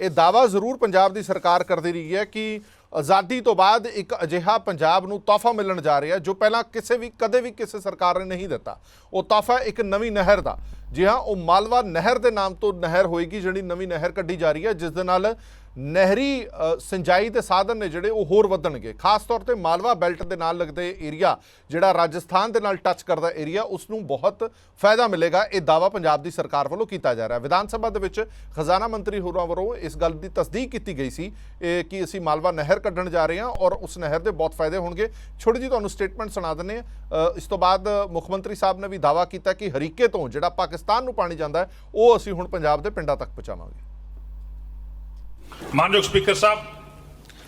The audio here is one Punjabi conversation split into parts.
ਇਹ ਦਾਵਾ ਜ਼ਰੂਰ ਪੰਜਾਬ ਦੀ ਸਰਕਾਰ ਕਰਦੀ ਰਹੀ ਹੈ ਕਿ ਆਜ਼ਾਦੀ ਤੋਂ ਬਾਅਦ ਇੱਕ ਅਜਿਹਾ ਪੰਜਾਬ ਨੂੰ ਤੋਹਫਾ ਮਿਲਣ ਜਾ ਰਿਹਾ ਜੋ ਪਹਿਲਾਂ ਕਿਸੇ ਵੀ, ਕਦੇ ਵੀ ਕਿਸੇ ਸਰਕਾਰ ਨੇ ਨਹੀਂ ਦਿੱਤਾ। ਉਹ ਤੋਹਫਾ ਇੱਕ ਨਵੀਂ ਨਹਿਰ ਦਾ। ਜੀ ਹਾਂ, ਉਹ ਮਾਲਵਾ ਨਹਿਰ ਦੇ ਨਾਮ ਤੋਂ ਨਹਿਰ ਹੋਏਗੀ, ਜਿਹੜੀ ਨਵੀਂ ਨਹਿਰ ਕੱਢੀ ਜਾ ਰਹੀ ਹੈ, ਜਿਸ ਦੇ ਨਾਲ ਨਹਿਰੀ ਸਿੰਜਾਈ ਦੇ ਸਾਧਨ ਨੇ ਜਿਹੜੇ ਉਹ ਹੋਰ ਵਧਣਗੇ। ਖਾਸ ਤੌਰ ਤੇ ਮਾਲਵਾ ਬੈਲਟ ਦੇ ਨਾਲ ਲੱਗਦੇ ਏਰੀਆ, ਜਿਹੜਾ ਰਾਜਸਥਾਨ ਦੇ ਨਾਲ ਟੱਚ ਕਰਦਾ ਏਰੀਆ ਉਸ ਨੂੰ ਬਹੁਤ ਫਾਇਦਾ ਮਿਲੇਗਾ। ਇਹ ਦਾਵਾ ਪੰਜਾਬ ਦੀ ਸਰਕਾਰ ਵੱਲੋਂ ਕੀਤਾ ਜਾ ਰਿਹਾ ਵਿਧਾਨ ਸਭਾ ਦੇ ਵਿੱਚ ਖਜ਼ਾਨਾ ਮੰਤਰੀ ਹੋਰਾਂ ਵੱਲੋਂ ਇਸ ਗੱਲ ਦੀ ਤਸਦੀਕ ਕੀਤੀ ਗਈ ਸੀ, ਇਹ ਕਿ ਅਸੀਂ ਮਾਲਵਾ ਨਹਿਰ ਕੱਢਣ ਜਾ ਰਹੇ ਹਾਂ ਔਰ ਉਸ ਨਹਿਰ ਦੇ ਬਹੁਤ ਫਾਇਦੇ ਹੋਣਗੇ। ਛੋਟੀ ਜੀ ਤੁਹਾਨੂੰ ਸਟੇਟਮੈਂਟ ਸੁਣਾ ਦਿੰਦੇ ਹਾਂ। ਇਸ ਤੋਂ ਬਾਅਦ ਮੁੱਖ ਮੰਤਰੀ ਸਾਹਿਬ ਨੇ ਵੀ ਦਾਵਾ ਕੀਤਾ ਕਿ ਹਰੀਕੇ ਤੋਂ ਜਿਹੜਾ ਪਾਕਿਸਤਾਨ ਨੂੰ ਪਾਣੀ ਜਾਂਦਾ ਉਹ ਅਸੀਂ ਹੁਣ ਪੰਜਾਬ ਦੇ ਪਿੰਡਾਂ ਤੱਕ ਪਹੁੰਚਾਵਾਂਗੇ। ਮਾਨਯੋਗ ਸਪੀਕਰ ਸਾਹਿਬ,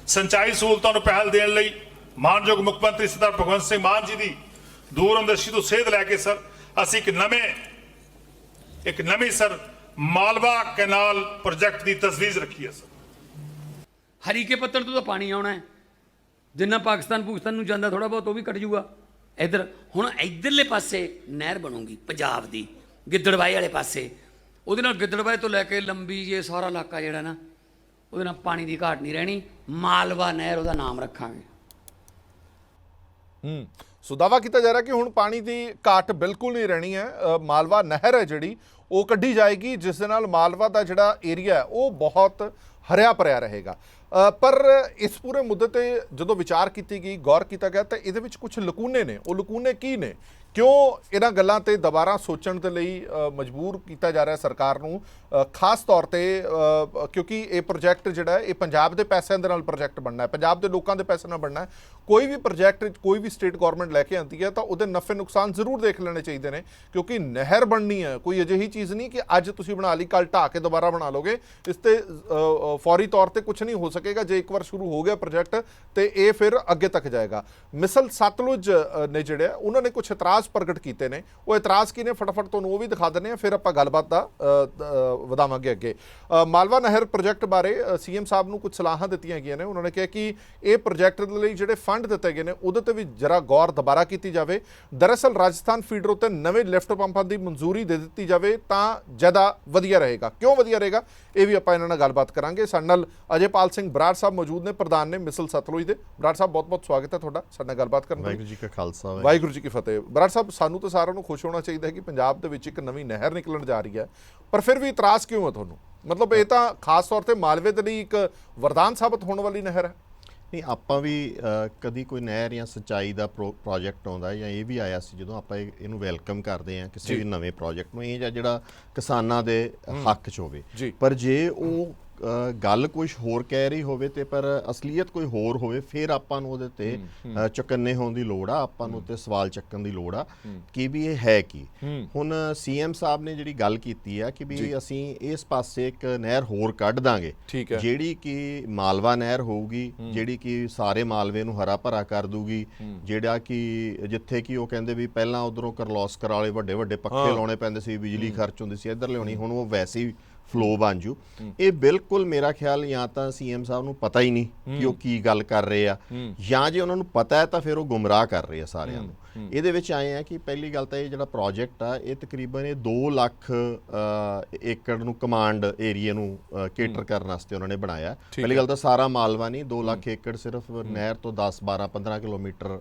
ਸਿੰਚਾਈ ਸਹੂਲਤਾਂ ਨੂੰ ਪਹਿਲ ਦੇਣ ਲਈ ਮਾਨਯੋਗ ਮੁੱਖ ਮੰਤਰੀ ਸਰਦਾਰ ਭਗਵੰਤ ਸਿੰਘ ਮਾਨ ਜੀ ਦੀ ਦੂਰਅੰਦੇਸ਼ੀ ਤੋਂ ਸੇਧ ਲੈ ਕੇ ਸਰ, ਅਸੀਂ ਇੱਕ ਨਵੇਂ, ਇੱਕ ਨਵੀਂ ਸਰ, ਮਾਲਵਾ ਕੈਨਾਲ ਪ੍ਰੋਜੈਕਟ ਦੀ ਤਜਵੀਜ਼ ਰੱਖੀ ਹੈ ਸਰ। ਹਰੀਕੇ ਪੱਤਣ ਤੋਂ ਤਾਂ ਪਾਣੀ ਆਉਣਾ ਹੈ। ਜਿੰਨਾ ਪਾਕਿਸਤਾਨ ਪਾਕਿਸਤਾਨ ਨੂੰ ਜਾਂਦਾ ਥੋੜਾ ਬਹੁਤ, ਉਹ ਵੀ ਕੱਟ ਜੂਗਾ ਇਧਰ, ਹੁਣ ਇਧਰਲੇ ਪਾਸੇ ਨਹਿਰ ਬਣੂਗੀ, ਪੰਜਾਬ ਦੀ ਗਿੱਦੜਬਾਈ ਵਾਲੇ ਪਾਸੇ। ਉਹਦੇ ਨਾਲ ਗਿੱਦੜਬਾਈ ਤੋਂ ਲੈ ਕੇ ਲੰਬੀ ਜੇ ਸਾਰਾ ਇਲਾਕਾ ਜਿਹੜਾ ਨਾ ਉਹਦੇ ਨਾਲ ਪਾਣੀ ਦੀ ਘਾਟ ਨਹੀਂ ਰਹਿਣੀ, ਮਾਲਵਾ ਨਹਿਰ ਉਹਦਾ ਨਾਮ ਰੱਖਾਂਗੇ। ਹੂੰ, ਸੋ ਦਾਵਾ ਕੀਤਾ ਜਾ ਰਿਹਾ ਕਿ ਹੁਣ ਪਾਣੀ ਦੀ ਘਾਟ ਬਿਲਕੁਲ ਨਹੀਂ ਰਹਿਣੀ ਹੈ। ਮਾਲਵਾ ਨਹਿਰ ਹੈ ਜਿਹੜੀ, ਉਹ ਕੱਢੀ ਜਾਏਗੀ, ਜਿਸ ਦੇ ਨਾਲ ਮਾਲਵਾ ਦਾ ਜਿਹੜਾ ਏਰੀਆ ਹੈ, ਉਹ ਬਹੁਤ ਹਰਿਆ ਭਰਿਆ ਰਹੇਗਾ। ਪਰ ਇਸ ਪੂਰੇ ਮੁੱਦੇ ਤੇ ਜਦੋਂ ਵਿਚਾਰ ਕੀਤੀ ਗਈ, ਗੌਰ ਕੀਤਾ ਗਿਆ, ਤਾਂ ਇਹਦੇ ਵਿੱਚ ਕੁਝ ਲਕੂਨੇ ਨੇ। ਉਹ ਲਕੂਨੇ ਕੀ ਨੇ? ਕਿਉਂ ਇਹਨਾਂ ਗੱਲਾਂ ਤੇ ਦੁਬਾਰਾ ਸੋਚਣ ਦੇ ਲਈ ਮਜਬੂਰ ਕੀਤਾ ਜਾ ਰਿਹਾ ਸਰਕਾਰ ਨੂੰ? ਖਾਸ ਤੌਰ ਤੇ ਕਿਉਂਕਿ ਇਹ ਪ੍ਰੋਜੈਕਟ ਜਿਹੜਾ ਇਹ ਪੰਜਾਬ ਦੇ ਪੈਸਿਆਂ ਦੇ ਨਾਲ ਪ੍ਰੋਜੈਕਟ ਬਣਨਾ ਹੈ। ਪੰਜਾਬ ਦੇ ਲੋਕਾਂ ਦੇ ਪੈਸੇ ਨਾਲ ਬਣਨਾ ਹੈ। ਕੋਈ ਵੀ ਪ੍ਰੋਜੈਕਟ, ਕੋਈ ਵੀ ਸਟੇਟ ਗਵਰਨਮੈਂਟ ਲੈ ਕੇ ਆਉਂਦੀ ਹੈ ਤਾਂ ਉਹਦੇ ਨਫੇ ਨੁਕਸਾਨ ਜ਼ਰੂਰ ਦੇਖ ਲੈਣੇ ਚਾਹੀਦੇ ਨੇ, ਕਿਉਂਕਿ ਨਹਿਰ ਬਣਨੀ ਹੈ, ਕੋਈ ਅਜਿਹੀ ਚੀਜ਼ ਨਹੀਂ ਕਿ ਅੱਜ ਤੁਸੀਂ ਬਣਾ ਲਈ ਕੱਲ ਢਾਹ ਕੇ ਦੁਬਾਰਾ ਬਣਾ ਲੋਗੇ। ਇਸ ਤੇ ਫੌਰੀ ਤੌਰ ਤੇ ਕੁਝ ਨਹੀਂ ਹੋ ਸਕੇਗਾ। ਜੇ ਇੱਕ ਵਾਰ ਸ਼ੁਰੂ ਹੋ ਗਿਆ ਪ੍ਰੋਜੈਕਟ ਤੇ ਇਹ ਫਿਰ ਅੱਗੇ ਤੱਕ ਜਾਏਗਾ। ਮਿਸਲ ਸਤਲੁਜ ਨੇ ਜਿਹੜੇ ਉਹਨਾਂ ਨੇ ਕੁਝ ਇਤਰਾਜ਼ ਪ੍ਰਗਟ ਕੀਤੇ ਨੇ। ਉਹ ਇਤਰਾਜ਼ ਕੀ ਨੇ? ਫਟਾਫਟ ਤੁਹਾਨੂੰ ਉਹ ਵੀ ਦਿਖਾ ਦਿੰਦੇ ਆ ਫਿਰ ਆਪਾਂ ਗੱਲਬਾਤ ਦਾ ਵਧਾਵਾਂਗੇ ਅੱਗੇ। ਮਾਲਵਾ ਨਹਿਰ ਪ੍ਰੋਜੈਕਟ ਬਾਰੇ ਸੀਐਮ ਸਾਹਿਬ ਨੂੰ ਕੁਝ ਸਲਾਹਾਂ ਦਿੱਤੀਆਂ ਗਈਆਂ ਨੇ। ਉਹਨਾਂ ਨੇ ਕਿਹਾ ਕਿ ਇਹ ਪ੍ਰੋਜੈਕਟ ਦੇ ਲਈ ਜਿਹੜੇ ਫੰਡ ਦਿੱਤੇ ਗਏ ਨੇ ਉਹਦੇ ਤੇ ਵੀ ਜਰਾ ਗੌਰ ਦੁਬਾਰਾ ਕੀਤੀ ਜਾਵੇ। ਦਰਅਸਲ ਰਾਜਸਥਾਨ ਫੀਡਰ ਉੱਤੇ ਨਵੇਂ ਲਿਫਟ ਪੰਪਾਂ ਦੀ ਮਨਜ਼ੂਰੀ ਦੇ ਦਿੱਤੀ ਜਾਵੇ ਤਾਂ ਜ਼ਿਆਦਾ ਵਧੀਆ ਰਹੇਗਾ। ਕਿਉਂ ਵਧੀਆ ਰਹੇਗਾ? ਇਹ ਵੀ ਆਪਾਂ ਇਹਨਾਂ ਨਾਲ ਗੱਲਬਾਤ ਕਰਾਂਗੇ। ਸਾਡੇ ਨਾਲ ਅਜੇਪਾਲ ਸਿੰਘ ਬਰਾੜ ਸਾਹਿਬ ਮੌਜੂਦ ਨੇ ਪ੍ਰਧਾਨ ਨੇ ਮਿਸਲ ਸਤਲੁਜ ਦੇ। ਬਰਾੜ ਸਾਹਿਬ ਬਹੁਤ ਬਹੁਤ ਸਵਾਗਤ ਹੈ ਤੁਹਾਡਾ। ਸਾਡੇ ਨਾਲ ਗੱਲਬਾਤ ਕਰਨ ਲਈ। ਵਾਹਿਗੁਰੂ ਜੀ ਕਾ ਖਾਲਸਾ ਵਾਹਿਗੁਰੂ ਜੀ ਕੀ ਫਤਿਹ। ਬਰਾੜ ਸਾਹਿਬ ਸਾਨੂੰ ਤਾਂ ਸਾਰਿਆਂ ਨੂੰ ਖੁਸ਼ ਹੋਣਾ ਚਾਹੀਦਾ ਹੈ ਕਿ ਪੰਜਾਬ ਦੇ ਵਿੱਚ ਇੱਕ ਨਵੀਂ ਨਹਿਰ ਨਿਕਲਣ ਜਾ ਰਹੀ ਹੈ। ਪਰ ਫਿਰ ਵੀ ਇਤਰਾਜ਼ ਕਿਉਂ ਹੈ ਤੁਹਾਨੂੰ? ਮਤਲਬ ਇਹ ਤਾਂ ਖਾਸ ਤੌਰ ਤੇ ਮਾਲਵੇ ਦੇ ਲਈ ਇੱਕ ਵਰਦਾਨ ਸਾਬਤ ਹੋਣ ਵਾਲੀ ਨਹਿਰ ਹੈ। ਨਹੀਂ ਆਪਾਂ ਵੀ ਕਦੀ ਕੋਈ ਨਹਿਰ ਜਾਂ ਸਿੰਚਾਈ ਦਾ ਪ੍ਰੋ- ਪ੍ਰੋਜੈਕਟ ਆਉਂਦਾ ਜਾਂ ਇਹ ਵੀ ਆਇਆ ਸੀ ਜਦੋਂ ਆਪਾਂ ਇਹ- ਇਹਨੂੰ ਵੈਲਕਮ ਕਰਦੇ ਆ ਕਿਸੇ ਵੀ ਨਵੇਂ ਪ੍ਰੋਜੈਕਟ ਨੂੰ ਇਹ ਜਿਹੜਾ ਕਿਸਾਨਾਂ ਦੇ ਹੱਕ 'ਚ ਹੋਵੇ। ਪਰ ਜੇ ਉਹ ਗੱਲ ਕੁਝ ਹੋਰ ਕਹਿ ਰਹੀ ਹੋਵੇ ਤੇ ਪਰ ਅਸਲੀਅਤ ਕੋਈ ਹੋਰ ਹੋਵੇ ਫਿਰ ਆਪਾਂ ਨੂੰ ਉਹਦੇ ਤੇ ਚੁਕੰਨੇ ਹੋਣ ਦੀ ਲੋੜ ਆ ਆਪਾਂ ਨੂੰ ਤੇ ਸਵਾਲ ਚੱਕਣ ਦੀ ਲੋੜ ਆ ਕਿ ਵੀ ਇਹ ਹੈ ਕੀ। ਹੁਣ ਸੀਐਮ ਸਾਹਿਬ ਨੇ ਜਿਹੜੀ ਗੱਲ ਕੀਤੀ ਆ ਕਿ ਵੀ ਅਸੀਂ ਇਸ ਪਾਸੇ ਇੱਕ ਨਹਿਰ ਹੋਰ ਕੱਢ ਦਾਂਗੇ। ਜਿਹੜੀ ਕਿ ਮਾਲਵਾ ਨਹਿਰ ਹੋਊਗੀ ਜਿਹੜੀ ਕਿ ਸਾਰੇ ਮਾਲਵੇ ਨੂੰ ਹਰਾ ਭਰਾ ਕਰ ਦੂਗੀ ਜਿਹੜਾ ਕਿ ਜਿੱਥੇ ਕਿ ਉਹ ਕਹਿੰਦੇ ਵੀ ਪਹਿਲਾਂ ਉਧਰੋਂ ਕਰਲੋਸਕਰ ਵਾਲੇ ਵੱਡੇ ਵੱਡੇ ਪੱਖੇ ਲਾਉਣੇ ਪੈਂਦੇ ਸੀ ਬਿਜਲੀ ਖਰਚ ਹੁੰਦੀ ਸੀ ਇੱਧਰ ਲਿਆਉਣੀ ਹੁਣ ਉਹ ਵੈਸੇ ਹੀ ਫਲੋ ਬਣ ਜੂ। ਇਹ ਬਿਲਕੁਲ ਮੇਰਾ ਖਿਆਲ ਜਾਂ ਤਾਂ ਸੀਐਮ ਸਾਹਿਬ ਨੂੰ ਪਤਾ ਹੀ ਨਹੀਂ ਕਿ ਉਹ ਕੀ ਗੱਲ ਕਰ ਰਹੇ ਆ। ਜਾਂ ਜੇ ਉਹਨਾਂ ਨੂੰ ਪਤਾ ਹੈ ਤਾਂ ਫਿਰ ਉਹ ਗੁੰਮਰਾਹ ਕਰ ਰਹੇ ਆ ਸਾਰਿਆਂ ਨੂੰ। ਇਹਦੇ ਵਿੱਚ ਆਏ ਆ ਕਿ ਪਹਿਲੀ ਗੱਲ ਤਾਂ ਇਹ ਜਿਹੜਾ ਪ੍ਰੋਜੈਕਟ ਆ ਇਹ ਤਕਰੀਬਨ ਇਹ 2 ਲੱਖ ਏਕੜ ਨੂੰ ਕਮਾਂਡ ਏਰੀਆ ਨੂੰ ਕੇਟਰ ਕਰਨ ਵਾਸਤੇ ਉਹਨਾਂ ਨੇ ਬਣਾਇਆ। ਪਹਿਲੀ ਗੱਲ ਤਾਂ ਸਾਰਾ ਮਾਲਵਾ ਨਹੀਂ 2 ਲੱਖ ਏਕੜ ਸਿਰਫ ਨਹਿਰ ਤੋਂ 10 12 15 ਕਿਲੋਮੀਟਰ